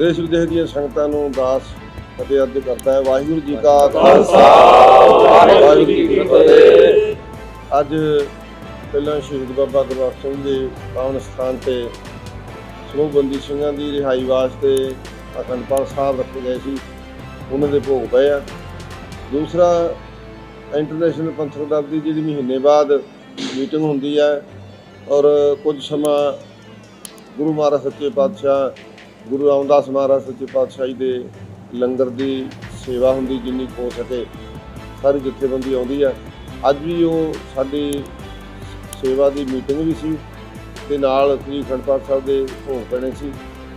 ਦੇਸ਼ ਵਿਦੇਸ਼ ਦੀਆਂ ਸੰਗਤਾਂ ਨੂੰ ਦਾਸ ਅਤੇ ਅਰਜ ਕਰਦਾ ਹੈ। ਵਾਹਿਗੁਰੂ ਜੀ ਕਾ ਖਾਲਸਾ। ਵਾਹਿਗੁਰੂ ਜੀ ਕੀ ਫਤਿਹ। ਅੱਜ ਪਹਿਲਾਂ ਸ਼ਹੀਦ ਬਾਬਾ ਗੁਰਬਖਸ਼ ਸਿੰਘ ਦੇ ਪਾਵਨ ਸਥਾਨ ਤੇ ਸਮੂਹਬੰਦੀ ਸਿੰਘਾਂ ਦੀ ਰਿਹਾਈ ਵਾਸਤੇ ਅਖੰਡ ਪਾਠ ਸਾਹਿਬ ਰੱਖੇ ਗਏ ਸੀ। ਉਹਨਾਂ ਦੇ ਭੋਗ ਪਏ ਆ। ਦੂਸਰਾ ਇੰਟਰਨੈਸ਼ਨਲ ਪੰਥਕ ਦਲ ਦੀ ਜਿਹੜੀ ਮਹੀਨੇ ਬਾਅਦ ਮੀਟਿੰਗ ਹੁੰਦੀ ਹੈ ਔਰ ਕੁਝ ਸਮਾਂ ਗੁਰੂ ਮਹਾਰਾਜ ਸੱਚੇ ਪਾਤਸ਼ਾਹ ਗੁਰੂ ਰਾਮਦਾਸ ਮਹਾਰਾਜ ਸੱਚੇ ਪਾਤਸ਼ਾਹ ਜੀ ਦੇ ਲੰਗਰ ਦੀ ਸੇਵਾ ਹੁੰਦੀ ਜਿੰਨੀ ਕੁ ਹੋ ਸਕੇ, ਸਾਰੀ ਜਥੇਬੰਦੀ ਆਉਂਦੀ ਹੈ ਅੱਜ ਵੀ ਉਹ ਸਾਡੀ ਸੇਵਾ ਦੀ ਮੀਟਿੰਗ ਵੀ ਸੀ ਤੇ ਨਾਲ ਸ੍ਰੀ ਅਖੰਡ ਪਾਠ ਸਾਹਿਬ ਦੇ ਭੋਗ ਪੈਣੇ ਸੀ।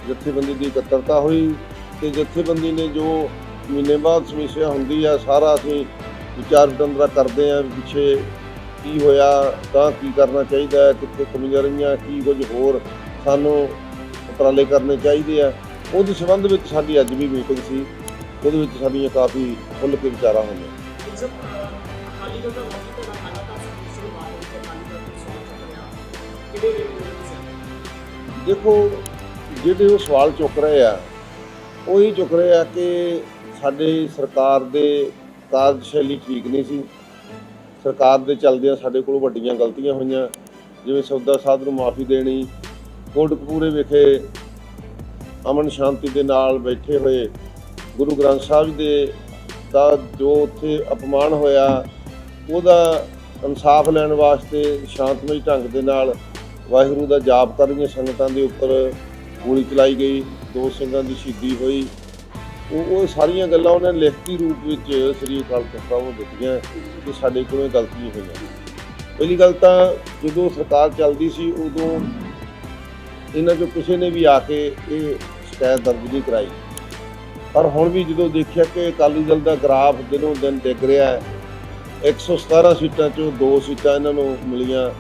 ਜਥੇਬੰਦੀ ਦੀ ਇਕੱਤਰਤਾ ਹੋਈ ਤੇ ਜਥੇਬੰਦੀ ਨੇ ਜੋ ਮਹੀਨੇ ਬਾਅਦ ਸਮੀਖਿਆ ਹੁੰਦੀ ਆ, ਸਾਰਾ ਅਸੀਂ ਵਿਚਾਰ ਵਟਾਂਦਰਾ ਕਰਦੇ ਆ ਪਿੱਛੇ ਕੀ ਹੋਇਆ, ਤਾਂ ਕੀ ਕਰਨਾ ਚਾਹੀਦਾ, ਕਿੱਥੇ ਕਮੀਆਂ ਰਹੀਆਂ, ਕੀ ਕੁਝ ਹੋਰ ਸਾਨੂੰ ਉਪਰਾਲੇ ਕਰਨੇ ਚਾਹੀਦੇ ਆ। ਉਹਦੇ ਸੰਬੰਧ ਵਿੱਚ ਸਾਡੀ ਅੱਜ ਵੀ ਮੀਟਿੰਗ ਸੀ। ਉਹਦੇ ਵਿੱਚ ਸਾਡੀਆਂ ਕਾਫੀ ਖੁੱਲ੍ਹ ਕੇ ਵਿਚਾਰਾਂ ਹੋਈਆਂ। ਦੇਖੋ, ਜਿਹੜੇ ਉਹ ਸਵਾਲ ਚੁੱਕ ਰਹੇ ਆ, ਉਹ ਇਹ ਚੁੱਕ ਰਹੇ ਆ ਕਿ ਸਾਡੇ ਸਰਕਾਰ ਦੇ ਕਾਰਜਸ਼ੈਲੀ ਠੀਕ ਨਹੀਂ ਸੀ। ਸਰਕਾਰ ਦੇ ਚੱਲਦਿਆਂ ਸਾਡੇ ਕੋਲ ਵੱਡੀਆਂ ਗਲਤੀਆਂ ਹੋਈਆਂ। ਜਿਵੇਂ ਸੌਦਾ ਸਾਧ ਨੂੰ ਮਾਫੀ ਦੇਣੀ ਕੋਟਕਪੂਰੇ ਵਿਖੇ ਅਮਨ ਸ਼ਾਂਤੀ ਦੇ ਨਾਲ ਬੈਠੇ ਹੋਏ ਗੁਰੂ ਗ੍ਰੰਥ ਸਾਹਿਬ ਦੇ ਦਾ ਜੋ ਉੱਥੇ ਅਪਮਾਨ ਹੋਇਆ, ਉਹਦਾ ਇਨਸਾਫ ਲੈਣ ਵਾਸਤੇ ਸ਼ਾਂਤਮਈ ਢੰਗ ਦੇ ਨਾਲ ਵਾਹਿਗੁਰੂ ਦਾ ਜਾਪ ਕਰ ਰਹੀਆਂ ਸੰਗਤਾਂ ਦੇ ਉੱਪਰ ਗੋਲੀ ਚਲਾਈ ਗਈ, ਦੋ ਸਿੰਘਾਂ ਦੀ ਸ਼ਹੀਦੀ ਹੋਈ। ਉਹ ਉਹ ਸਾਰੀਆਂ ਗੱਲਾਂ ਉਹਨੇ ਲਿਖਤੀ ਰੂਪ ਵਿੱਚ ਸ੍ਰੀ ਅਕਾਲ ਤਖਤ ਸਾਹਿਬ ਨੂੰ ਦਿੱਤੀਆਂ ਕਿ ਸਾਡੇ ਕੋਲੋਂ ਇਹ ਗਲਤੀਆਂ ਹੋਈਆਂ। ਪਹਿਲੀ ਗੱਲ ਤਾਂ ਜਦੋਂ ਸਰਕਾਰ ਚੱਲਦੀ ਸੀ, ਉਦੋਂ ਇਹਨਾਂ ਚੋਂ ਕਿਸੇ ਨੇ ਵੀ ਆ ਕੇ ਇਹ ਸ਼ਿਕਾਇਤ ਦਰਜ ਨਹੀਂ ਕਰਾਈ। ਪਰ ਹੁਣ ਵੀ ਜਦੋਂ ਦੇਖਿਆ ਕਿ ਅਕਾਲੀ ਦਲ ਦਾ ਗ੍ਰਾਫ ਦਿਨੋਂ ਦਿਨ ਡਿੱਗ ਰਿਹਾ ਹੈ 117 ਸੀਟਾਂ ਚੋਂ ਦੋ ਸੀਟਾਂ ਇਹਨਾਂ ਨੂੰ ਮਿਲੀਆਂ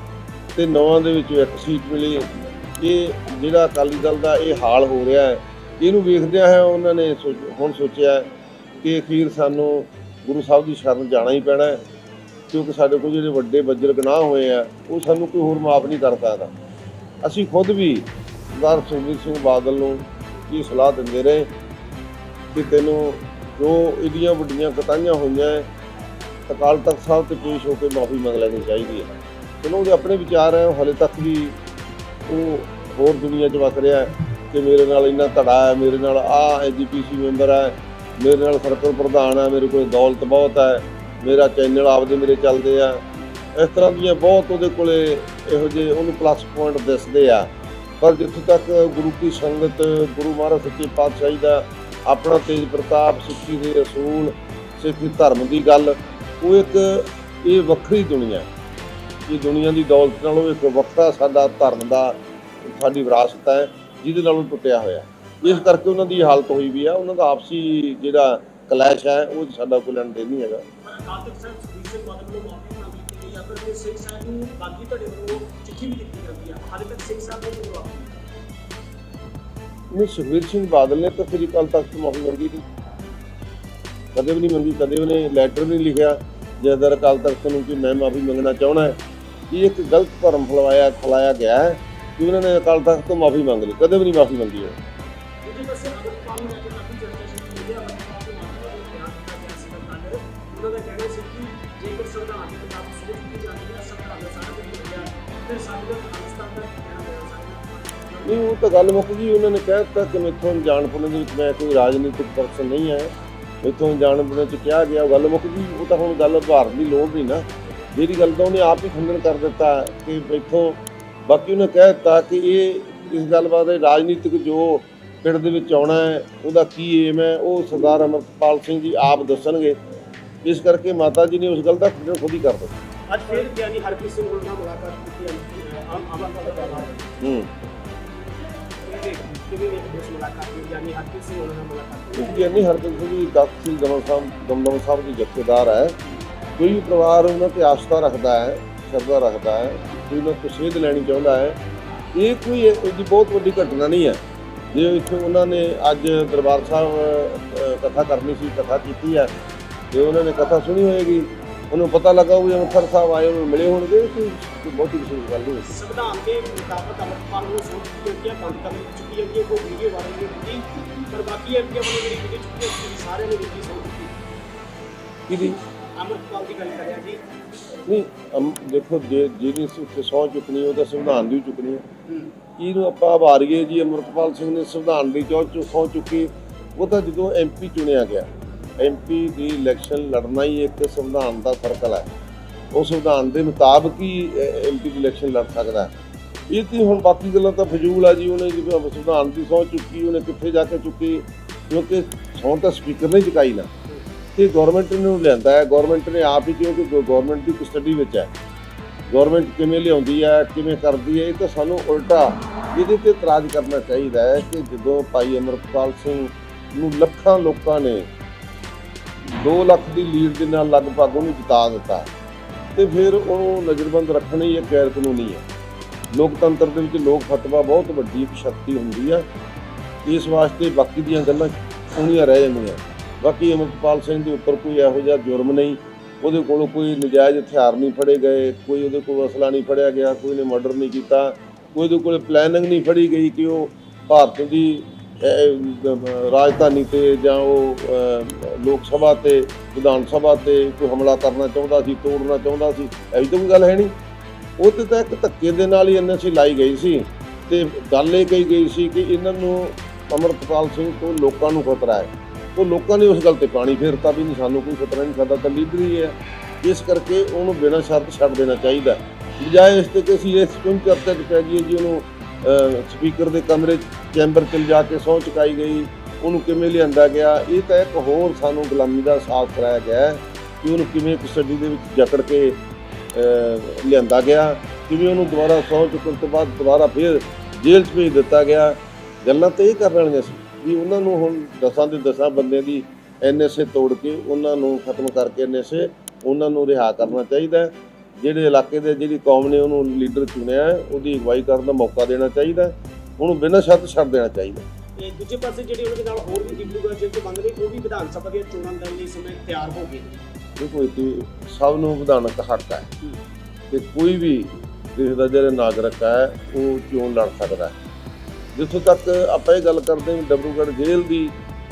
ਤੇ ਨੌਵਾਂ ਦੇ ਵਿੱਚੋਂ ਇੱਕ ਸੀਟ ਮਿਲੀ। ਇਹ ਜਿਹੜਾ ਅਕਾਲੀ ਦਲ ਦਾ ਇਹ ਹਾਲ ਹੋ ਰਿਹਾ ਹੈ, ਇਹਨੂੰ ਵੇਖਦਿਆਂ ਹੈ ਉਹਨਾਂ ਨੇ ਸੋਚ- ਹੁਣ ਸੋਚਿਆ ਕਿ ਅਖੀਰ ਸਾਨੂੰ ਗੁਰੂ ਸਾਹਿਬ ਦੀ ਸ਼ਰਨ ਜਾਣਾ ਹੀ ਪੈਣਾ ਹੈ, ਕਿਉਂਕਿ ਸਾਡੇ ਕੋਲ ਜਿਹੜੇ ਵੱਡੇ ਬੱਜਰ ਗੁਨਾਹ ਹੋਏ ਆ, ਉਹ ਸਾਨੂੰ ਕੋਈ ਹੋਰ ਮਾਫ ਨਹੀਂ ਕਰ ਸਕਦਾ। ਅਸੀਂ ਖੁਦ ਵੀ ਸਰਦਾਰ ਸੁਖਬੀਰ ਸਿੰਘ ਬਾਦਲ ਨੂੰ ਕੀ ਸਲਾਹ ਦਿੰਦੇ ਰਹੇ ਕਿ ਤੈਨੂੰ ਜੋ ਇਹਦੀਆਂ ਵੱਡੀਆਂ ਕਤਾਈਆਂ ਹੋਈਆਂ ਹੈ, ਅਕਾਲ ਤਖਤ ਸਾਹਿਬ ਤੇ ਪੇਸ਼ ਹੋ ਕੇ ਮਾਫੀ ਮੰਗ ਲੈਣੀ ਚਾਹੀਦੀ ਹੈ ਚਲੋ ਉਹਦੇ ਆਪਣੇ ਵਿਚਾਰ ਹੈ ਹਲੇ ਤੱਕ ਵੀ ਉਹ ਹੋਰ ਦੁਨੀਆ 'ਚ ਵਸ ਰਿਹਾ ਕਿ ਮੇਰੇ ਨਾਲ ਇੰਨਾ ਧੜਾ ਹੈ ਮੇਰੇ ਨਾਲ ਆ ਐਜੀਪੀਸੀ ਮੈਂਬਰ ਹੈ ਮੇਰੇ ਨਾਲ ਸਰਕਲ ਪ੍ਰਧਾਨ ਹੈ ਮੇਰੇ ਕੋਲ ਦੌਲਤ ਬਹੁਤ ਹੈ ਮੇਰਾ ਚੈਨਲ ਆਪਦੇ ਮੇਰੇ ਚੱਲਦੇ ਆ। ਇਸ ਤਰ੍ਹਾਂ ਦੀਆਂ ਬਹੁਤ ਉਹਦੇ ਕੋਲੇ ਇਹੋ ਜਿਹੇ ਉਹਨੂੰ ਪਲੱਸ ਪੁਆਇੰਟ ਦਿਸਦੇ ਆ। ਪਰ ਜਿੱਥੇ ਤੱਕ ਗੁਰੂ ਕੀ ਸੰਗਤ, ਗੁਰੂ ਮਹਾਰਾਜ ਸੱਚੇ ਪਾਤਸ਼ਾਹੀ ਦਾ ਆਪਣਾ ਤੇਜ ਪ੍ਰਤਾਪ, ਸਿੱਖੀ ਦੇ ਅਸੂਲ, ਸਿੱਖੀ ਧਰਮ ਦੀ ਗੱਲ, ਉਹ ਇੱਕ ਇਹ ਵੱਖਰੀ ਦੁਨੀਆ ਇਹ ਦੁਨੀਆ ਦੀ ਦੌਲਤ ਨਾਲੋਂ ਇੱਕ ਵੱਖਰਾ ਸਾਡਾ ਧਰਮ ਦਾ, ਸਾਡੀ ਵਿਰਾਸਤ ਹੈ, ਜਿਹਦੇ ਨਾਲੋਂ ਟੁੱਟਿਆ ਹੋਇਆ ਇਸ ਕਰਕੇ ਉਹਨਾਂ ਦੀ ਹਾਲਤ ਹੋਈ ਵੀ ਆ। ਉਹਨਾਂ ਦਾ ਆਪਸੀ ਜਿਹੜਾ ਕਲੈਸ਼ ਹੈ, ਉਹ ਸਾਡਾ ਕੋਈ ਲੈਣ ਦੇਣ ਨਹੀਂ ਹੈਗਾ। ਸੁਖਬੀਰ ਸਿੰਘ ਬਾਦਲ ਜਾਂ ਫਿਰ ਸਿੰਘ ਸਾਹਿਬ ਨੂੰ ਬਾਕੀ ਤੁਹਾਡੇ ਵੱਲੋਂ ਚਿੱਠੀ ਵੀ ਦਿੱਤੀ ਜਾਂਦੀ ਹੈ ਹਾਲੇ ਤੱਕ ਸਿੰਘ ਸਾਹਿਬ ਨੇ ਜਵਾਬ ਨਹੀਂ ਦਿੱਤਾ। ਸਿੰਘ ਬਾਦਲ ਨੇ ਤਾਂ ਸ੍ਰੀ ਅਕਾਲ ਤਖਤ ਮਾਫੀ ਮੰਗੀ ਸੀ ਕਦੇ ਵੀ ਨਹੀਂ ਮੰਗੀ, ਕਦੇ ਉਹਨੇ ਲੈਟਰ ਨਹੀਂ ਲਿਖਿਆ ਜਦਰ ਅਕਾਲ ਤਖਤ ਨੂੰ ਕਿ ਮੈਂ ਮਾਫੀ ਮੰਗਣਾ ਚਾਹਣਾ ਹੈ, ਇਹ ਇੱਕ ਗਲਤ ਭਰਮ ਫੈਲਾਇਆ ਫੈਲਾਇਆ ਗਿਆ ਹੈ ਕਿ ਉਹਨਾਂ ਨੇ ਅਕਾਲ ਤਖਤ ਤੋਂ ਮਾਫੀ ਮੰਗ ਲਈ, ਕਦੇ ਵੀ ਨਹੀਂ ਮਾਫੀ ਮੰਗੀ ਉਹ ਉਹਨਾਂ ਦਾ ਕਹਿਣਾ ਸੀ ਕਿ ਸੰਵਿਧਾਨ ਦੀ ਕਿਤਾਬ ਸੋਚ ਕੀਤੀ ਜਾਂਦੀ ਹੈ, ਸੰਵਿਧਾਨ ਦਾ ਸਾਰਾ ਕੁਝ ਹੋ। ਗਿਆ ਫਿਰ ਸਾਡੇ ਕੋਲ ਦਾ ਕਹਿਣਾ ਹੋਇਆ ਸਾਡੇ ਨਹੀਂ, ਉਹ ਤਾਂ ਗੱਲ ਮੁੱਕ ਗਈ, ਉਹਨਾਂ ਨੇ ਕਹਿ ਦਿੱਤਾ ਕਿ ਮੈਥੋਂ ਜਾਣਪੁਣੇ ਦੇ ਵਿੱਚ ਮੈਂ ਕੋਈ ਰਾਜਨੀਤਿਕ ਪਰਸਨ ਨਹੀਂ ਹੈ। ਮੈਥੋਂ ਜਾਣਪੁਣੇ ਚ ਕਿਹਾ ਗਿਆ, ਉਹ ਗੱਲ ਮੁੱਕ ਗਈ, ਉਹ ਤਾਂ ਹੁਣ ਗੱਲ ਭਾਰਨ ਦੀ ਲੋੜ ਨਹੀਂ ਨਾ। ਜਿਹੜੀ ਗੱਲ ਤਾਂ ਉਹਨੇ ਆਪ ਹੀ ਖੰਡਨ ਕਰ ਦਿੱਤਾ ਕਿ ਮੈਥੋਂ, ਬਾਕੀ ਉਹਨੇ ਕਹਿ ਦਿੱਤਾ ਕਿ ਇਹ, ਇਸ ਗੱਲ ਬਾਰੇ ਰਾਜਨੀਤਿਕ ਜੋ ਪਿੰਡ ਦੇ ਵਿੱਚ ਆਉਣਾ ਹੈ, ਉਹਦਾ ਕੀ ਏਮ ਹੈ, ਉਹ ਸਰਦਾਰ ਅਮਰਪਾਲ ਸਿੰਘ ਜੀ ਆਪ ਦੱਸਣਗੇ। ਇਸ ਕਰਕੇ ਮਾਤਾ ਜੀ ਨੇ ਉਸ ਗੱਲ ਦਾ ਖੰਡਨ ਖੁਦ ਹੀ ਕਰ ਦਿੱਤਾ। ਅੱਜ ਫਿਰ ਗਿਆਨੀ ਹਰਪ੍ਰੀਤ ਸਿੰਘ ਨਾਲ ਮੁਲਾਕਾਤ ਕੀਤੀ ਹੈ ਆਮ ਅਮਰਪਾਲ ਦਾ ਹੂੰ। ਨੂੰ ਗਿਆਨੀ ਹਰਪ੍ਰੀਤ ਸਿੰਘ ਜੀ ਦਾਸੀ ਦਮਨ ਸਾਹਿਬ ਦਮਦਮ ਸਾਹਿਬ ਦੀ ਜਥੇਦਾਰ ਹੈ। ਕੋਈ ਵੀ ਪਰਿਵਾਰ ਉਹਨਾਂ ਤੇ ਆਸਥਾ ਰੱਖਦਾ ਹੈ ਸ਼ਰਧਾ ਰੱਖਦਾ ਹੈ ਕੋਈ ਉਹਨਾਂ ਤੋਂ ਸੇਧ ਲੈਣੀ ਚਾਹੁੰਦਾ ਹੈ ਇਹ ਕੋਈ ਇਹਦੀ ਬਹੁਤ ਵੱਡੀ ਘਟਨਾ ਨਹੀਂ ਹੈ। ਜੇ ਇੱਥੇ ਉਹਨਾਂ ਨੇ ਅੱਜ ਦਰਬਾਰ ਸਾਹਿਬ ਕਥਾ ਕਰਨੀ ਸੀ ਕਥਾ ਕੀਤੀ ਹੈ ਤੇ ਉਹਨਾਂ ਨੇ ਕਥਾ ਸੁਣੀ ਹੋਏਗੀ ਉਹਨੂੰ ਪਤਾ ਲੱਗਾ ਵੀ ਅੰਮ੍ਰਿਤਸਰ ਸਾਹਿਬ ਆਏ ਉਹਨੂੰ ਮਿਲੇ ਹੋਣਗੇ ਕੋਈ ਬਹੁਤੀ ਵਿਸ਼ੇਸ਼ ਗੱਲ ਨਹੀਂ। ਸੰਵਿਧਾਨ ਦੇ ਮੁਤਾਬਕ ਅਮਰਪਾਲ ਨੂੰ ਸੋਚ ਕੀਤੀ ਜਾਂਦੀ ਹੈ ਬੰਦ ਕਰ ਚੁੱਕੀ ਜਾਂਦੀ ਹੈ ਕੋਈ ਵੀਡੀਓ ਵਾਇਰਲ ਨਹੀਂ ਹੁੰਦੀ ਪਰ ਬਾਕੀ ਐਮਪੀਆਂ ਵੱਲੋਂ ਜਿਹੜੀ ਵੀਡੀਓ ਚੁੱਕੀ ਸੀ ਸਾਰਿਆਂ ਨੇ ਦਿੱਤੀ ਸੌ ਦਿੱਤੀ ਕਿਹਦੀ? ਅਮਰਪਾਲ ਦੀ ਗੱਲ ਕਰ ਰਿਹਾ ਜੀ। ਨਹੀਂ ਅਮ- ਦੇਖੋ ਜੇ ਜਿਹਦੀ ਉੱਥੇ ਸਹੁੰ ਚੁੱਕਣੀ ਉਹ ਤਾਂ ਸੰਵਿਧਾਨ ਦੀ ਚੁੱਕਣੀ ਹੈ। ਇਹਨੂੰ ਆਪਾਂ ਆਵਾਰੀਏ ਜੀ? ਅਮਰਪਾਲ ਸਿੰਘ ਨੇ ਸੰਵਿਧਾਨ ਦੀ ਚੋਂ ਚੁੱਕੀ ਉਹ ਤਾਂ ਜਦੋਂ ਐਮਪੀ ਚੁਣਿਆ ਗਿਆ ਐਮਪੀ ਦੀ ਇਲੈਕਸ਼ਨ ਲੜਨਾ ਹੀ ਇੱਕ ਸੰਵਿਧਾਨ ਦਾ ਸਰਕਲ ਹੈ। ਉਹ ਸੰਵਿਧਾਨ ਦੇ ਮੁਤਾਬਕ ਹੀ ਐਮਪੀ ਦੀ ਇਲੈਕਸ਼ਨ ਲੜ ਸਕਦਾ ਇਹ ਤੇ ਹੁਣ ਬਾਕੀ ਗੱਲਾਂ ਤਾਂ ਫਜ਼ੂਲ ਆ ਜੀ, ਉਹਨੇ ਜਿਵੇਂ ਸੰਵਿਧਾਨ ਦੀ ਸਹੁੰ ਚੁੱਕੀ, ਉਹਨੇ ਕਿੱਥੇ ਜਾ ਕੇ ਚੁੱਕੀ, ਕਿਉਂਕਿ ਸਹੁੰ ਤਾਂ ਸਪੀਕਰ ਨੇ ਚੁਕਾਈ ਨਾ। ਤੇ ਗਵਰਨਮੈਂਟ ਨੇ ਉਹਨੂੰ ਲਿਆਂਦਾ ਹੈ। ਗਵਰਨਮੈਂਟ ਨੇ ਆਪ ਹੀ ਕਿਉਂਕਿ ਗਵਰਨਮੈਂਟ ਦੀ ਕਸਟਡੀ ਵਿੱਚ ਹੈ ਗਵਰਨਮੈਂਟ ਕਿਵੇਂ ਲਿਆਉਂਦੀ ਹੈ, ਕਿਵੇਂ ਕਰਦੀ ਹੈ, ਇਹ ਤਾਂ ਸਾਨੂੰ ਉਲਟਾ ਇਹਦੇ ਤੇ ਇਤਰਾਜ਼ ਕਰਨਾ ਚਾਹੀਦਾ ਹੈ ਕਿ ਜਦੋਂ ਭਾਈ ਅਮਰਪਾਲ ਸਿੰਘ ਨੂੰ ਲੱਖਾਂ ਲੋਕਾਂ ਨੇ 2 ਲੱਖ ਦੀ ਲੀਡ ਦੇ ਨਾਲ ਲਗਭਗ ਉਹਨੂੰ ਜਿਤਾ ਦਿੱਤਾ। ਤੇ ਫਿਰ ਉਹਨੂੰ ਨਜ਼ਰਬੰਦ ਰੱਖਣਾ ਹੀ ਇੱਕ ਗੈਰ ਕਾਨੂੰਨੀ ਹੈ। ਲੋਕਤੰਤਰ ਦੇ ਵਿੱਚ ਲੋਕ ਫਤਵਾ ਬਹੁਤ ਵੱਡੀ ਇੱਕ ਸ਼ਕਤੀ ਹੁੰਦੀ ਹੈ ਇਸ ਵਾਸਤੇ ਬਾਕੀ ਦੀਆਂ ਗੱਲਾਂ ਸੁਣੀਆਂ ਰਹਿ ਜਾਂਦੀਆਂ। ਬਾਕੀ ਅਮਰਪਾਲ ਸਿੰਘ ਦੇ ਉੱਪਰ ਕੋਈ ਇਹੋ ਜਿਹਾ ਜੁਰਮ ਨਹੀਂ। ਉਹਦੇ ਕੋਲੋਂ ਕੋਈ ਨਜਾਇਜ਼ ਹਥਿਆਰ ਨਹੀਂ ਫੜੇ ਗਏ, ਕੋਈ ਉਹਦੇ ਕੋਲ ਅਸਲਾ ਨਹੀਂ ਫੜਿਆ ਗਿਆ, ਕੋਈ ਨੇ ਮਰਡਰ ਨਹੀਂ ਕੀਤਾ, ਕੋਈ ਉਹਦੇ ਕੋਲ ਪਲੈਨਿੰਗ ਨਹੀਂ ਫੜੀ ਗਈ ਕਿ ਉਹ ਭਾਰਤ ਦੀ ਰਾਜਧਾਨੀ ਤੇ ਜਾਂ ਉਹ ਲੋਕ ਸਭਾ ਤੇ, ਵਿਧਾਨ ਸਭਾ ਤੇ ਕੋਈ ਹਮਲਾ ਕਰਨਾ ਚਾਹੁੰਦਾ ਸੀ, ਤੋੜਨਾ ਚਾਹੁੰਦਾ ਸੀ ਐਸੀ ਤਾਂ ਕੋਈ ਗੱਲ ਹੈ ਨਹੀਂ। ਉਹ ਤੇ ਤਾਂ ਇੱਕ ਧੱਕੇ ਦੇ ਨਾਲ ਹੀ ਐਨਐਸਏ ਲਾਈ ਗਈ ਸੀ ਤੇ ਗੱਲ ਇਹ ਕਹੀ ਗਈ ਸੀ ਕਿ ਇਹਨਾਂ ਨੂੰ ਅਮਰਪਾਲ ਸਿੰਘ ਤੋਂ ਲੋਕਾਂ ਨੂੰ ਖਤਰਾ ਹੈ। ਉਹ ਲੋਕਾਂ ਨੇ ਉਸ ਗੱਲ ਤੇ ਪਾਣੀ ਫੇਰਤਾ ਵੀ ਨਹੀਂ, ਸਾਨੂੰ ਕੋਈ ਖਤਰਾ ਨਹੀਂ, ਸਾਡਾ ਤਾਂ ਲੀਡਰ ਹੀ ਹੈ। ਇਸ ਕਰਕੇ ਉਹਨੂੰ ਬਿਨਾਂ ਸ਼ਰਤ ਛੱਡ ਦੇਣਾ ਚਾਹੀਦਾ। ਬਜਾਏ ਇਸ ਤੇ ਕਿ ਅਸੀਂ ਇਸ ਕਿਉਂ ਚਰਚਾ 'ਚ ਪੈ ਗਈ ਜੀ ਉਹਨੂੰ ਸਪੀਕਰ ਦੇ ਕਮਰੇ 'ਚ ਚੈਂਬਰ 'ਚ ਲਿਜਾ ਕੇ ਸਹੁੰ ਚੁਕਾਈ ਗਈ ਉਹਨੂੰ ਕਿਵੇਂ ਲਿਆਂਦਾ ਗਿਆ? ਇਹ ਤਾਂ ਇੱਕ ਹੋਰ ਸਾਨੂੰ ਗੁਲਾਮੀ ਦਾ ਅਹਿਸਾਸ ਕਰਾਇਆ ਗਿਆ ਹੈ ਕਿ ਉਹਨੂੰ ਕਿਵੇਂ ਕਸਟਡੀ ਦੇ ਵਿੱਚ ਜਕੜ ਕੇ ਲਿਆਂਦਾ ਗਿਆ ਕਿਵੇਂ ਉਹਨੂੰ ਦੁਬਾਰਾ ਸਹੁੰ ਚੁੱਕਣ ਤੋਂ ਬਾਅਦ ਦੁਬਾਰਾ ਫਿਰ ਜੇਲ੍ਹ 'ਚ ਭੇਜ ਦਿੱਤਾ ਗਿਆ। ਗੱਲਾਂ ਤਾਂ ਇਹ ਕਰਨ ਵਾਲੀਆਂ ਸੀ ਵੀ ਉਹਨਾਂ ਨੂੰ ਹੁਣ ਦਸਾਂ ਦੇ ਦਸਾਂ ਬੰਦਿਆਂ ਦੀ ਐਨਐਸਏ ਤੋੜ ਕੇ ਉਹਨਾਂ ਨੂੰ ਖਤਮ ਕਰਕੇ ਐਨਐਸਏ ਉਹਨਾਂ ਨੂੰ ਰਿਹਾ ਕਰਨਾ ਚਾਹੀਦਾ ਜਿਹੜੇ ਇਲਾਕੇ ਦੇ ਜਿਹੜੀ ਕੌਮ ਨੇ ਉਹਨੂੰ ਲੀਡਰ ਚੁਣਿਆ ਹੈ, ਉਹਦੀ ਅਗਵਾਈ ਕਰਨ ਦਾ ਮੌਕਾ ਦੇਣਾ ਚਾਹੀਦਾ ਉਹਨੂੰ ਬਿਨਾਂ ਸ਼ਰਤ ਛੱਡ ਦੇਣਾ ਚਾਹੀਦਾ। ਤੇ ਦੂਜੇ ਪਾਸੇ ਜਿਹੜੇ ਉਹਨਾਂ ਦੇ ਨਾਲ ਹੋਰ ਵੀ ਡਿਬਲੂਗੜ੍ਹ ਜੇਲ੍ਹ ਤੋਂ ਬੰਦ ਨੇ ਉਹ ਵੀ ਵਿਧਾਨ ਸਭਾ ਦੀਆਂ ਚੋਣਾਂ ਲੜਨ ਲਈ ਇਸ ਸਮੇਂ ਤਿਆਰ ਹੋ ਗਏ। ਨੇ ਦੇਖੋ ਇਹ ਸਭ ਨੂੰ ਵਿਧਾਨਕ ਹੱਕ ਹੈ। ਕਿ ਕੋਈ ਵੀ ਦੇਸ਼ ਦਾ ਜਿਹੜਾ ਨਾਗਰਿਕ ਹੈ ਉਹ ਚੋਣ ਲੜ ਸਕਦਾ ਹੈ। ਜਿੱਥੋਂ ਤੱਕ ਆਪਾਂ ਇਹ ਗੱਲ ਕਰਦੇ ਹਾਂ ਡਬਰੂਗੜ੍ਹ ਜੇਲ੍ਹ ਦੀ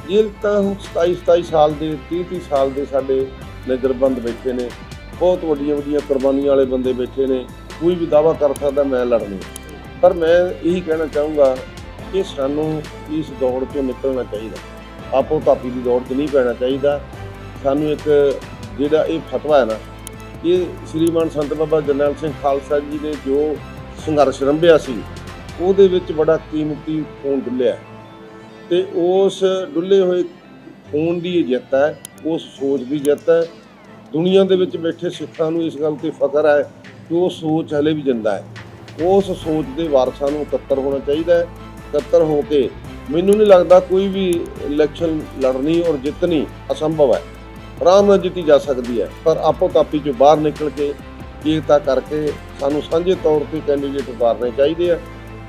ਜੇਲ੍ਹ ਤਾਂ ਹੁਣ 27 27 ਸਾਲ ਦੇ 30 30 ਸਾਲ ਦੇ ਸਾਡੇ ਨਜ਼ਰਬੰਦ ਬੈਠੇ ਨੇ। ਬਹੁਤ ਵੱਡੀਆਂ ਵੱਡੀਆਂ ਕੁਰਬਾਨੀਆਂ ਵਾਲੇ ਬੰਦੇ ਬੈਠੇ ਨੇ। ਕੋਈ ਵੀ ਦਾਵਾ ਕਰ ਸਕਦਾ ਮੈਂ ਲੜਨੀ। ਪਰ ਮੈਂ ਇਹੀ ਕਹਿਣਾ ਚਾਹੂੰਗਾ ਕਿ ਸਾਨੂੰ ਇਸ ਦੌੜ ਤੋਂ ਨਿਕਲਣਾ ਚਾਹੀਦਾ। ਆਪੋ ਧਾਪੀ ਦੀ ਦੌੜ 'ਚ ਨਹੀਂ ਪੈਣਾ ਚਾਹੀਦਾ। ਸਾਨੂੰ ਇੱਕ ਜਿਹੜਾ ਇਹ ਫਤਵਾ ਹੈ ਨਾ ਇਹ ਸ੍ਰੀਮਾਨ ਸੰਤ ਬਾਬਾ ਜਰਨੈਲ ਸਿੰਘ ਖਾਲਸਾ ਜੀ ਨੇ ਜੋ ਸੰਘਰਸ਼ ਰੰਭਿਆ ਸੀ, ਉਹਦੇ ਵਿੱਚ ਬੜਾ ਕੀਮਤੀ ਖੂਨ ਡੁੱਲਿਆ ਤੇ ਉਸ ਡੁੱਲੇ ਹੋਏ ਖੂਨ ਦੀ ਇਹ ਜਿੱਤ ਹੈ, ਉਸ ਸੋਚ ਦੀ ਜਿੱਤ ਹੈ। ਦੁਨੀਆ ਦੇ ਵਿੱਚ ਬੈਠੇ ਸਿੱਖਾਂ ਨੂੰ ਇਸ ਗੱਲ ਤੇ ਫਖਰ ਹੈ ਕਿ ਉਹ ਸੋਚ ਹਲੇ ਵੀ ਜਿੰਦਾ ਹੈ। ਉਸ ਸੋਚ ਦੇ ਵਾਰਸਾਂ ਨੂੰ ਇਕੱਤਰ ਹੋਣਾ ਚਾਹੀਦਾ ਹੈ, ਇਕੱਤਰ ਹੋ ਕੇ ਮੈਨੂੰ ਨਹੀਂ ਲੱਗਦਾ ਕੋਈ ਵੀ ਇਲੈਕਸ਼ਨ ਲੜਨੀ ਔਰ ਜਿੱਤਣੀ ਅਸੰਭਵ ਹੈ। ਆਰਾਮ ਨਾਲ ਜਿੱਤੀ ਜਾ ਸਕਦੀ ਹੈ, ਪਰ ਆਪੋ ਤਾਪੀ ਚੋਂ ਬਾਹਰ ਨਿਕਲ ਕੇ ਏਕਤਾ ਕਰਕੇ ਸਾਨੂੰ ਸਾਂਝੇ ਤੌਰ ਤੇ ਕੈਂਡੀਡੇਟ ਉਤਾਰਨੇ ਚਾਹੀਦੇ ਆ।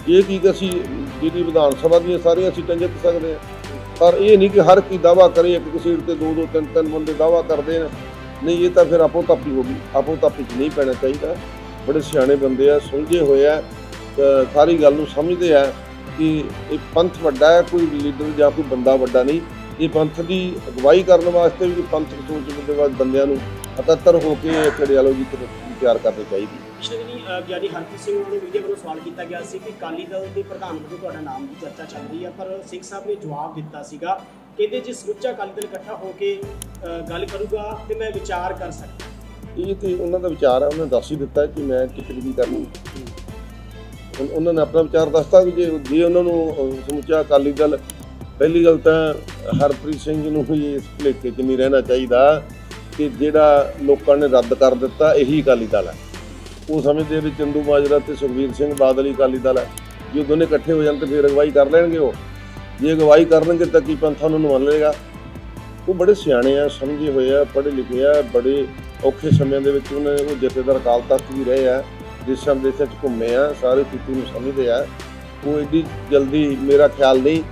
ਇਹ ਕੀ ਅਸੀਂ ਜਿਹੜੀ ਵਿਧਾਨ ਸਭਾ ਦੀਆਂ ਸਾਰੀਆਂ ਸੀਟਾਂ ਜਿੱਤ ਸਕਦੇ ਆ ਪਰ ਇਹ ਨਹੀਂ ਕਿ ਹਰ ਕੀ ਦਾਵਾ ਕਰੇ, ਇੱਕ ਸੀਟ ਤੇ ਦੋ ਦੋ, ਤਿੰਨ ਤਿੰਨ ਬੰਦੇ ਦਾਵਾ ਕਰਦੇ ਨੇ ਨਹੀਂ, ਇਹ ਤਾਂ ਫਿਰ ਆਪੋ ਤਾਪੀ ਹੋ ਗਈ, ਆਪੋ ਤਾਪੀ 'ਚ ਨਹੀਂ ਪੈਣਾ ਚਾਹੀਦਾ। ਬੜੇ ਸਿਆਣੇ ਬੰਦੇ ਆ, ਸੁਲਝੇ ਹੋਏ ਆ ਸਾਰੀ ਗੱਲ ਨੂੰ ਸਮਝਦੇ ਆ ਕਿ ਇਹ ਪੰਥ ਵੱਡਾ ਹੈ, ਕੋਈ ਲੀਡਰ ਜਾਂ ਕੋਈ ਬੰਦਾ ਵੱਡਾ ਨਹੀਂ। ਇਹ ਪੰਥ ਦੀ ਅਗਵਾਈ ਕਰਨ ਵਾਸਤੇ ਵੀ ਪੰਥਕ ਸੋਚ ਦੇ ਬਾਅਦ ਬੰਦਿਆਂ ਨੂੰ ਇਕੱਤਰ ਹੋ ਕੇ ਇੱਕ ਡਿਆਲੋਗੀ ਤਿਆਰ ਕਰਨੀ ਚਾਹੀਦੀ। ਪਿਛਲੇ ਦਿਨੀ ਗਿਆਨੀ ਹਰਪ੍ਰੀਤ ਸਿੰਘ ਵੱਲੋਂ ਮੀਡੀਆ ਵੱਲੋਂ ਸਵਾਲ ਕੀਤਾ ਗਿਆ ਸੀ ਕਿ ਕਾਲੀ ਦਲ ਦੇ ਪ੍ਰਧਾਨ ਵਜੋਂ ਤੁਹਾਡਾ ਨਾਮ ਦੀ ਚਰਚਾ ਚੱਲ ਰਹੀ ਹੈ ਪਰ ਸਿੰਘ ਸਾਹਿਬ ਨੇ ਜਵਾਬ ਦਿੱਤਾ ਸੀਗਾ। ਕਹਿੰਦੇ ਜੇ ਸਮੁੱਚਾ ਅਕਾਲੀ ਦਲ ਇਕੱਠਾ ਹੋ ਕੇ ਗੱਲ ਕਰੂਗਾ ਤੇ ਮੈਂ ਵਿਚਾਰ ਕਰ ਸਕਦਾ। ਇਹ ਤੇ ਉਹਨਾਂ ਦਾ ਵਿਚਾਰ ਹੈ ਉਹਨਾਂ ਨੇ ਦੱਸ ਹੀ ਦਿੱਤਾ ਕਿ ਮੈਂ ਟਿਕਟ ਕੀ ਕਰਨੀ। ਹੁਣ ਉਹਨਾਂ ਨੇ ਆਪਣਾ ਵਿਚਾਰ ਦੱਸਤਾ ਕਿ ਜੇ ਜੇ ਉਹਨਾਂ ਨੂੰ ਅਹ, ਸਮੁੱਚਾ ਅਕਾਲੀ ਦਲ ਪਹਿਲੀ ਗੱਲ ਤਾਂ ਹਰਪ੍ਰੀਤ ਸਿੰਘ ਨੂੰ ਵੀ ਇਸ ਭੁਲੇਖੇ 'ਚ ਨਹੀਂ ਰਹਿਣਾ ਚਾਹੀਦਾ ਕਿ ਜਿਹੜਾ ਲੋਕਾਂ ਨੇ ਰੱਦ ਕਰ ਦਿੱਤਾ ਇਹੀ ਅਕਾਲੀ ਦਲ ਹੈ ਉਹ ਸਮਝਦੇ ਵੀ ਚੰਦੂ ਮਾਜਰਾ ਤੇ ਸੁਖਬੀਰ ਸਿੰਘ ਬਾਦਲ ਹੀ ਅਕਾਲੀ ਦਲ ਹੈ ਜੇ ਦੋਨੇ ਇਕੱਠੇ ਹੋ ਜਾਣ ਤਾਂ ਫਿਰ ਅਗਵਾਈ ਕਰ ਲੈਣਗੇ ਉਹ। ਜੇ ਅਗਵਾਈ ਕਰਨਗੇ ਤਾਂ ਕੀ ਪੰਥਾਂ ਨੂੰ ਮੰਨ ਲਏਗਾ? ਉਹ ਬੜੇ ਸਿਆਣੇ ਆ ਸਮਝੇ ਹੋਏ ਆ ਪੜ੍ਹੇ ਲਿਖੇ ਆ ਬੜੇ ਔਖੇ ਸਮਿਆਂ ਦੇ ਵਿੱਚ ਉਹਨੇ ਉਹ ਜਥੇਦਾਰ ਅਕਾਲ ਤਖਤ ਵੀ ਰਹੇ ਆ ਦੇਸ਼ਾਂ ਵਿਦੇਸ਼ਾਂ 'ਚ ਘੁੰਮੇ ਆ ਸਾਰੇ ਸਥਿਤੀ ਨੂੰ ਸਮਝਦੇ ਆ। ਉਹ ਏਡੀ ਜਲਦੀ ਮੇਰਾ ਖਿਆਲ ਨਹੀਂ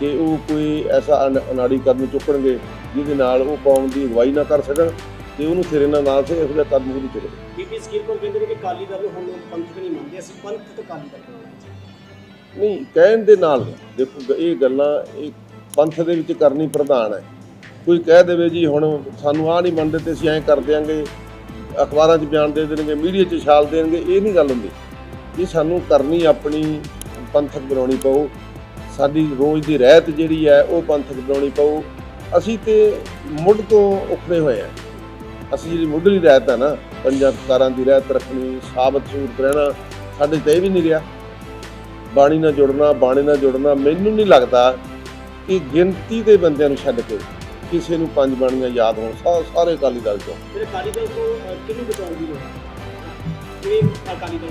ਕਿ ਉਹ ਕੋਈ ਐਸਾ ਅਨ- ਅਨਾੜੀ ਕਦਮ ਚੁੱਕਣਗੇ ਜਿਹਦੇ ਨਾਲ ਉਹ ਕੌਮ ਦੀ ਅਗਵਾਈ ਨਾ ਕਰ ਸਕਣ ਤੇ ਉਹਨੂੰ ਸਿਰੇ ਨਾਲ ਨਾਲ ਸੇ ਇਹੋ ਜਿਹਾ ਕਦਮ ਵੀ ਨਹੀਂ ਚੁੱਕਦੇ। ਬੀਬੀ ਸਕੀਰ ਕੋਲ ਕਹਿੰਦੇ ਨੇ ਕਿ ਕਾਲੀ ਦਲ ਹੁਣ ਲੋਕ ਪੰਥ ਨਹੀਂ ਮੰਨਦੇ ਅਸੀਂ ਪੰਥ ਤੇ ਕਾਲੀ ਦਲ ਨਹੀਂ ਕਹਿਣ ਦੇ ਨਾਲ। ਦੇਖੋ ਇਹ ਗੱਲਾਂ ਇਹ ਪੰਥ ਦੇ ਵਿੱਚ ਕਰਨੀ ਪ੍ਰਧਾਨ ਹੈ। ਕੋਈ ਕਹਿ ਦੇਵੇ ਜੀ, ਹੁਣ ਸਾਨੂੰ ਆਹ ਨਹੀਂ ਮੰਨਦੇ ਤੇ ਅਸੀਂ ਐਂ ਕਰ ਦਿਆਂਗੇ, ਅਖਬਾਰਾਂ 'ਚ ਬਿਆਨ ਦੇ ਦੇਣਗੇ, ਮੀਡੀਆ 'ਚ ਛਾਲ ਦੇਣਗੇ, ਇਹ ਨਹੀਂ ਗੱਲ ਹੁੰਦੀ। ਇਹ ਸਾਨੂੰ ਕਰਨੀ ਆਪਣੀ ਪੰਥਕ ਬਣਾਉਣੀ ਪਊ। ਸਾਡੀ ਰੋਜ਼ ਦੀ ਰਹਿਤ ਜਿਹੜੀ ਹੈ, ਉਹ ਪੰਥਕ ਬਣਾਉਣੀ ਪਊ। ਅਸੀਂ ਤੇ ਮੁੱਢ ਤੋਂ ਉਖੜੇ ਹੋਏ ਆ ਅਸੀਂ ਜਿਹੜੀ ਮੁੱਢਲੀ ਰਹਿਤ ਹੈ ਨਾ, ਪੰਜਾਂ ਕਾਰਾਂ ਦੀ ਰਹਿਤ ਰੱਖਣੀ, ਸਾਬਤ ਸੂਰਤ ਰਹਿਣਾ, ਸਾਡੇ ਤੇ ਇਹ ਵੀ ਨਹੀਂ ਰਿਹਾ। ਬਾਣੀ ਨਾਲ ਜੁੜਨਾ, ਬਾਣੀ ਨਾਲ ਜੁੜਨਾ, ਮੈਨੂੰ ਨਹੀਂ ਲੱਗਦਾ ਕਿ ਗਿਣਤੀ ਦੇ ਬੰਦਿਆਂ ਨੂੰ ਛੱਡ ਕੇ ਕਿਸੇ ਨੂੰ ਪੰਜ ਬਾਣੀਆਂ ਯਾਦ ਹੋਣ ਸਾਰੇ ਅਕਾਲੀ ਦਲ ਚੋਂ। ਫਿਰ ਅਕਾਲੀ ਦਲ ਤੋਂ ਕਿਹਨੂੰ ਬਚਾਉਣ ਦੀ ਲੋੜ ਹੈ? ਇਹ ਅਕਾਲੀ ਦਲ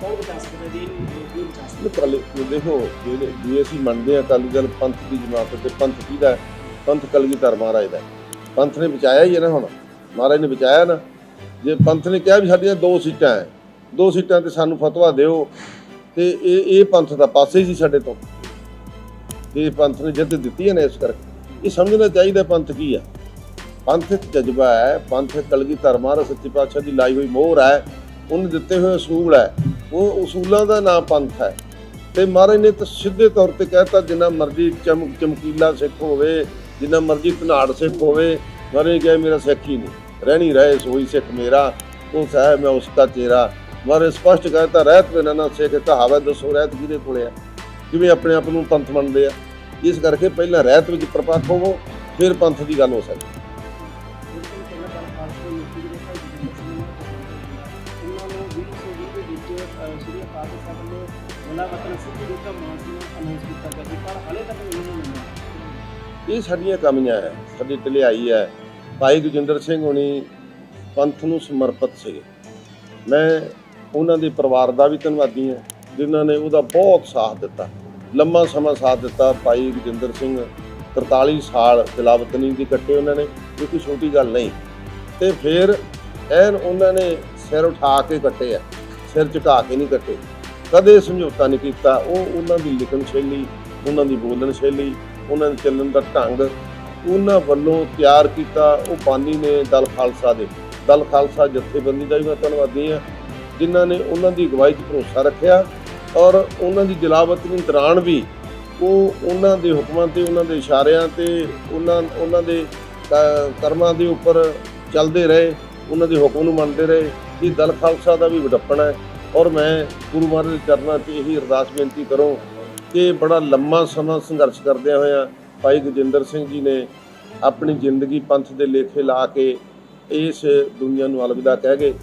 ਕੌਣ ਬਚਾ ਸਕਦਾ ਹੈ? ਜੇ ਇਹ ਇਹ ਬਚਾ ਸਕਦਾ ਅਕਾਲੀ ਦੇਖੋ ਜਿਹੜੇ ਜੇ ਅਸੀਂ ਮੰਨਦੇ ਹਾਂ ਅਕਾਲੀ ਦਲ ਪੰਥ ਦੀ ਜਮਾਤ ਤੇ ਪੰਥ ਕਿਹਦਾ ਹੈ? ਪੰਥ ਕਲਗੀਧਰ ਮਹਾਰਾਜ ਦਾ। ਪੰਥ ਨੇ ਬਚਾਇਆ ਹੀ ਹੈ ਨਾ ਹੁਣ। ਮਹਾਰਾਜ ਨੇ ਬਚਾਇਆ ਨਾ। ਜੇ ਪੰਥ ਨੇ ਕਿਹਾ ਵੀ ਸਾਡੀਆਂ ਦੋ ਸੀਟਾਂ ਹੈ ਦੋ ਸੀਟਾਂ ਤੇ ਸਾਨੂੰ ਫਤਵਾ ਦਿਓ ਤੇ ਇਹ ਇਹ ਪੰਥ ਦਾ ਪਾਸੇ ਹੀ ਸੀ ਸਾਡੇ ਤੋਂ। ਤੇ ਪੰਥ ਨੇ ਜਿੱਤ ਦਿੱਤੀ ਹੈ ਨਾ ਇਸ ਕਰਕੇ। ਇਹ ਸਮਝਣਾ ਚਾਹੀਦਾ ਪੰਥ ਕੀ ਹੈ ਪੰਥ ਇੱਕ ਜਜ਼ਬਾ ਹੈ, ਪੰਥ ਕਲਗੀ ਕਲਗੀਧਰ ਮਹਾਰਾਜ ਸੱਚੇ ਪਾਤਸ਼ਾਹ ਦੀ ਲਾਈ ਹੋਈ ਮੋਹਰ ਹੈ, ਉਹਨੇ ਦਿੱਤੇ ਹੋਏ ਅਸੂਲ ਹੈ, ਉਹ ਅਸੂਲਾਂ ਦਾ ਨਾਮ ਪੰਥ ਹੈ। ਤੇ ਮਹਾਰਾਜ ਨੇ ਤਾਂ ਸਿੱਧੇ ਤੌਰ ਤੇ ਕਹਿਤਾ ਜਿੰਨਾ ਮਰਜ਼ੀ ਚਮਕ ਚਮਕੀਲਾ ਸਿੱਖ ਹੋਵੇ, ਜਿੰਨਾ ਮਰਜ਼ੀ ਧਨਾੜ ਸਿੱਖ ਹੋਵੇ, ਮਹਾਰਾਜ ਨੇ ਮੇਰਾ ਸਿੱਖ ਹੀ ਨਹੀਂ, ਰਹਿਣੀ ਰਹੇ, ਸੋਈ ਸਿੱਖ ਮੇਰਾ ਉਹ ਸਾਹਿਬ, ਮੈਂ ਉਸ ਦਾ ਚੇਰਾ। ਮਹਾਰਾਜ ਸਪਸ਼ਟ ਕਹਿਤਾ ਰਹਿਤ ਬਿਨਾਂ ਨਾ ਸਿੱਖ ਕਹਾਵਤ ਦੱਸੋ, ਰਹਿਤ ਕਿਹਦੇ ਕੋਲੇ ਆ? ਕਿਵੇਂ ਆਪਣੇ ਆਪ ਨੂੰ ਪੰਥ ਮੰਨਦੇ ਆ? ਇਸ ਕਰਕੇ ਪਹਿਲਾਂ ਰਹਿਤ ਵਿੱਚ ਪ੍ਰਪੱਖ ਹੋਵੋ, ਫਿਰ ਪੰਥ ਦੀ ਗੱਲ ਹੋ ਸਕਦੀ ਇਹ ਸਾਡੀਆਂ ਕਮੀਆਂ ਹੈ, ਸਾਡੀ ਢਲਿਆਈ ਹੈ। ਭਾਈ ਗੁਜਿੰਦਰ ਸਿੰਘ ਹੁਣੀ ਪੰਥ ਨੂੰ ਸਮਰਪਿਤ ਸੀਗੇ। ਮੈਂ ਉਹਨਾਂ ਦੇ ਪਰਿਵਾਰ ਦਾ ਵੀ ਧੰਨਵਾਦੀ ਹਾਂ, ਜਿਨ੍ਹਾਂ ਨੇ ਉਹਦਾ ਬਹੁਤ ਸਾਥ ਦਿੱਤਾ। ਲੰਮਾ ਸਮਾਂ ਸਾਥ ਦਿੱਤਾ ਭਾਈ ਗੁਜਿੰਦਰ ਸਿੰਘ 43 ਸਾਲ ਜਲਾਵਤਨੀ ਦੀ ਕੱਟੇ ਉਹਨਾਂ ਨੇ, ਇਹ ਕੋਈ ਛੋਟੀ ਗੱਲ ਨਹੀਂ। ਤੇ ਫਿਰ ਐਨ ਉਹਨਾਂ ਨੇ ਸਿਰ ਉਠਾ ਕੇ ਕੱਟੇ ਆ, ਸਿਰ ਝੁਕਾ ਕੇ ਨਹੀਂ ਕੱਟੇ। ਕਦੇ ਸਮਝੌਤਾ ਨਹੀਂ ਕੀਤਾ, ਉਹ ਉਹਨਾਂ ਦੀ ਲਿਖਣ ਸ਼ੈਲੀ, ਉਹਨਾਂ ਦੀ ਬੋਲਣ ਸ਼ੈਲੀ, ਉਹਨਾਂ ਦੇ ਚੱਲਣ ਦਾ ਢੰਗ, ਉਹਨਾਂ ਵੱਲੋਂ ਤਿਆਰ ਕੀਤਾ, ਉਹ ਬਾਨੀ ਨੇ ਦਲ ਖਾਲਸਾ ਦੇ, ਦਲ ਖਾਲਸਾ ਜਥੇਬੰਦੀ ਦਾ ਵੀ ਮੈਂ ਧੰਨਵਾਦੀ ਹਾਂ, ਜਿਨ੍ਹਾਂ ਨੇ ਉਹਨਾਂ ਦੀ ਅਗਵਾਈ 'ਚ ਭਰੋਸਾ ਰੱਖਿਆ। ਔਰ ਉਹਨਾਂ ਦੀ ਜਲਾਵਤਨੀ ਦੌਰਾਨ ਵੀ ਉਹ ਉਹਨਾਂ ਦੇ ਹੁਕਮਾਂ ਤੇ, ਉਹਨਾਂ ਦੇ ਇਸ਼ਾਰਿਆਂ ਤੇ, ਉਹਨਾਂ ਉਹਨਾਂ ਦੇ ਕਰਮਾਂ ਦੇ ਉੱਪਰ ਚੱਲਦੇ ਰਹੇ, ਉਹਨਾਂ ਦੇ ਹੁਕਮ ਨੂੰ ਮੰਨਦੇ ਰਹੇ। ਇਹ ਦਲ ਖਾਲਸਾ ਦਾ ਵੀ ਵਡੱਪਣ ਹੈ ਔਰ ਮੈਂ ਗੁਰੂ ਮਹਾਰਾਜ ਦੇ ਚਰਨਾਂ 'ਚ ਇਹੀ ਅਰਦਾਸ ਬੇਨਤੀ ਕਰੂੰ ਕਿ ਬੜਾ ਲੰਮਾ ਸਮਾਂ ਸੰਘਰਸ਼ ਕਰਦਿਆਂ ਹੋਇਆਂ ਭਾਈ ਗਜਿੰਦਰ ਸਿੰਘ ਜੀ ਨੇ ਆਪਣੀ ਜ਼ਿੰਦਗੀ ਪੰਥ ਦੇ ਲੇਖੇ ਲਾ ਕੇ ਇਸ ਦੁਨੀਆ ਨੂੰ ਅਲਵਿਦਾ ਕਹਿ ਗਏ।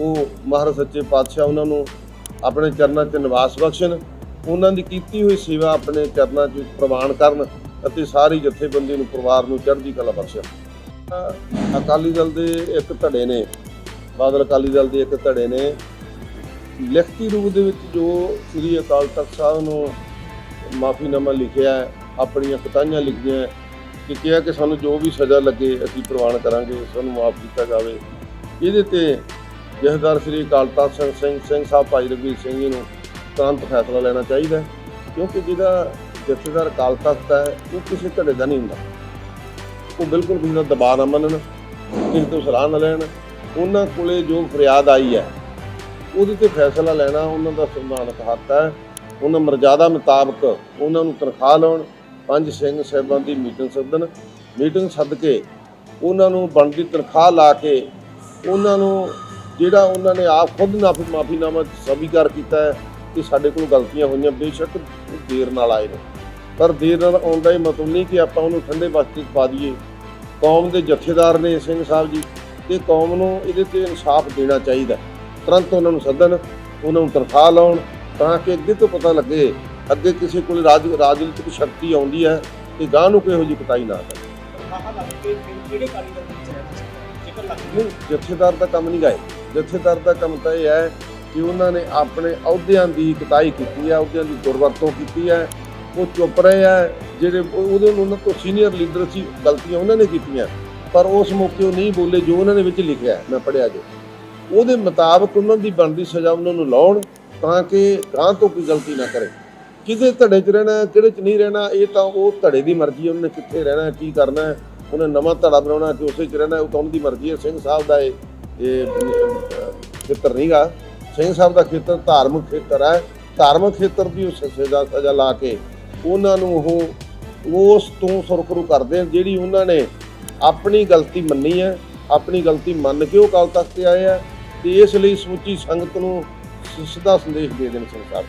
ਉਹ ਮਹਾਰਾਜ ਸੱਚੇ ਪਾਤਸ਼ਾਹ ਉਹਨਾਂ ਨੂੰ ਆਪਣੇ ਚਰਨਾਂ 'ਚ ਨਿਵਾਸ ਬਖਸ਼ਣ ਉਹਨਾਂ ਦੀ ਕੀਤੀ ਹੋਈ ਸੇਵਾ ਆਪਣੇ ਚਰਨਾਂ 'ਚ ਪ੍ਰਵਾਨ ਕਰਨ ਅਤੇ ਸਾਰੀ ਜਥੇਬੰਦੀ ਨੂੰ ਪਰਿਵਾਰ ਨੂੰ ਚੜ੍ਹਦੀ ਕਲਾ ਬਖਸ਼ਣ। ਅਕਾਲੀ ਦਲ ਦੇ ਇੱਕ ਧੜੇ ਨੇ ਬਾਦਲ ਅਕਾਲੀ ਦਲ ਦੇ ਇੱਕ ਧੜੇ ਨੇ। ਲਿਖਤੀ ਰੂਪ ਦੇ ਵਿੱਚ ਜੋ ਸ੍ਰੀ ਅਕਾਲ ਤਖਤ ਸਾਹਿਬ ਨੂੰ ਮਾਫੀਨਾਮਾ ਲਿਖਿਆ ਹੈ, ਆਪਣੀਆਂ ਕਤਾਈਆਂ ਲਿਖੀਆਂ ਹੈ ਕਿ ਕਿਹਾ ਕਿ ਸਾਨੂੰ ਜੋ ਵੀ ਸਜ਼ਾ ਲੱਗੇ ਅਸੀਂ ਪ੍ਰਵਾਨ ਕਰਾਂਗੇ ਸਾਨੂੰ ਮਾਫ ਕੀਤਾ ਜਾਵੇ। ਇਹਦੇ ਤੇ ਜਥੇਦਾਰ ਸ੍ਰੀ ਅਕਾਲ ਤਖਤ ਸਿੰਘ ਸਿੰਘ ਸਿੰਘ ਸਾਹਿਬ ਭਾਈ ਰਘਵੀਰ ਸਿੰਘ ਜੀ ਨੂੰ ਤੁਰੰਤ ਫੈਸਲਾ ਲੈਣਾ ਚਾਹੀਦਾ ਕਿਉਂਕਿ ਜਿਹਦਾ ਜਥੇਦਾਰ ਅਕਾਲ ਤਖਤ ਹੈ, ਉਹ ਕਿਸੇ ਧੜੇ ਦਾ ਨਹੀਂ ਹੁੰਦਾ। ਉਹ ਬਿਲਕੁਲ ਕਿਸੇ ਦਾ ਦਬਾਅ ਨਾ ਮੰਨਣ, ਕਿਸੇ ਤੋਂ ਸਲਾਹ ਨਾ ਲੈਣ। ਉਹਨਾਂ ਕੋਲੇ ਜੋ ਫਰਿਆਦ ਆਈ ਹੈ, ਉਹਦੇ ਤੇ ਫੈਸਲਾ ਲੈਣਾ ਉਹਨਾਂ ਦਾ ਸੰਵਿਧਾਨਕ ਹੱਕ ਹੈ। ਉਹਨਾਂ ਮਰਜ਼ਾਦਾ ਮੁਤਾਬਕ ਉਹਨਾਂ ਨੂੰ ਤਨਖਾਹ ਲਾਉਣ, ਪੰਜ ਸਿੰਘ ਸਾਹਿਬਾਂ ਦੀ ਮੀਟਿੰਗ ਸੱਦਣ। ਮੀਟਿੰਗ ਸੱਦ ਕੇ ਉਹਨਾਂ ਨੂੰ ਬਣਦੀ ਤਨਖਾਹ ਲਾ ਕੇ ਉਹਨਾਂ ਨੂੰ ਜਿਹੜਾ ਉਹਨਾਂ ਨੇ ਆਪ ਖੁਦ ਨਾਫੀ ਮਾਫੀਨਾਮਾ ਸਵੀਕਾਰ ਕੀਤਾ ਹੈ ਕਿ ਸਾਡੇ ਕੋਲ ਗਲਤੀਆਂ ਹੋਈਆਂ ਬੇਸ਼ੱਕ ਦੇਰ ਨਾਲ ਆਏ ਨੇ। ਪਰ ਦੇਰ ਨਾਲ ਆਉਣ ਦਾ ਇਹ ਮਤਲਬ ਨਹੀਂ ਕਿ ਆਪਾਂ ਉਹਨੂੰ ਠੰਡੇ ਬਸਤੇ 'ਚ ਪਾ ਦਈਏ। ਕੌਮ ਦੇ ਜਥੇਦਾਰ ਨੇ ਸਿੰਘ ਸਾਹਿਬ ਜੀ ਤੇ ਕੌਮ ਨੂੰ ਇਹਦੇ ਤੇ ਇਨਸਾਫ ਦੇਣਾ ਚਾਹੀਦਾ ਤੁਰੰਤ ਉਹਨਾਂ ਨੂੰ ਸੱਦਣ ਉਹਨਾਂ ਨੂੰ ਤਨਖਾਹ ਲਾਉਣ ਤਾਂ ਕਿ ਅੱਗੇ ਤੋਂ ਪਤਾ ਲੱਗੇ ਅੱਗੇ ਕਿਸੇ ਕੋਲ ਰਾਜ ਰਾਜਨੀਤਿਕ ਸ਼ਕਤੀ ਆਉਂਦੀ ਹੈ ਕਿ ਗਾਂ ਨੂੰ ਕਿਹੋ ਜਿਹੀ ਕਤਾਈ ਨਾ ਕਰੇ। ਜਥੇਦਾਰ ਦਾ ਕੰਮ ਨਹੀਂ ਗਾਏ ਜਥੇਦਾਰ ਦਾ ਕੰਮ ਤਾਂ ਇਹ ਹੈ ਕਿ ਉਹਨਾਂ ਨੇ ਆਪਣੇ ਅਹੁਦਿਆਂ ਦੀ ਕਤਾਈ ਕੀਤੀ ਹੈ, ਅਹੁਦਿਆਂ ਦੀ ਦੁਰਵਰਤੋਂ ਕੀਤੀ ਹੈ। ਉਹ ਚੁੱਪ ਰਹੇ ਆ ਜਿਹੜੇ ਉਹਦੇ ਉਹਨਾਂ ਤੋਂ ਸੀਨੀਅਰ ਲੀਡਰ ਸੀ, ਗਲਤੀਆਂ ਉਹਨਾਂ ਨੇ ਕੀਤੀਆਂ। ਪਰ ਉਸ ਮੌਕੇ ਉਹ ਨਹੀਂ ਬੋਲੇ ਜੋ ਉਹਨਾਂ ਨੇ ਵਿੱਚ ਲਿਖਿਆ ਮੈਂ ਪੜਿਆ ਜੋ। ਉਹਦੇ ਮੁਤਾਬਕ ਉਹਨਾਂ ਦੀ ਬਣਦੀ ਸਜ਼ਾ ਉਹਨਾਂ ਨੂੰ ਲਾਉਣ ਤਾਂ ਕਿ ਗਾਂ ਤੋਂ ਕੋਈ ਗਲਤੀ ਨਾ ਕਰੇ। ਕਿਹਦੇ ਧੜੇ 'ਚ ਰਹਿਣਾ, ਕਿਹੜੇ 'ਚ ਨਹੀਂ ਰਹਿਣਾ, ਇਹ ਤਾਂ ਉਹ ਧੜੇ ਦੀ ਮਰਜ਼ੀ ਹੈ, ਉਹਨੇ ਕਿੱਥੇ ਰਹਿਣਾ, ਕੀ ਕਰਨਾ ਉਹਨੇ ਨਵਾਂ ਧੜਾ ਬਣਾਉਣਾ ਕਿ ਉਸੇ 'ਚ ਰਹਿਣਾ, ਉਹ ਤਾਂ ਉਹਨਾਂ ਦੀ ਮਰਜ਼ੀ ਹੈ, ਸਿੰਘ ਸਾਹਿਬ ਦਾ ਇਹ ਇਹ ਅਹ, ਖੇਤਰ ਨਹੀਂਗਾ। ਸਿੰਘ ਸਾਹਿਬ ਦਾ ਖੇਤਰ ਧਾਰਮਿਕ ਖੇਤਰ ਹੈ। ਧਾਰਮਿਕ ਖੇਤਰ ਦੀ ਉਹ ਸਜ਼ਾ ਸਜ਼ਾ ਲਾ ਕੇ ਉਹਨਾਂ ਨੂੰ ਉਹ ਉਸ ਤੋਂ ਸੁਰਖਰੂ ਕਰਦੇ ਜਿਹੜੀ ਉਹਨਾਂ ਨੇ ਆਪਣੀ ਗਲਤੀ ਮੰਨੀ ਹੈ। ਆਪਣੀ ਗਲਤੀ ਮੰਨ ਕੇ ਉਹ ਅਕਾਲ ਤਖਤ ਤੇ ਆਏ ਆ ਤੇ ਇਸ ਲਈ ਸਮੁੱਚੀ ਸੰਗਤ ਨੂੰ ਸਿੱਧਾ ਸੰਦੇਸ਼ ਦੇ ਦੇਣ ਸਿੰਘ ਸਾਹਿਬ।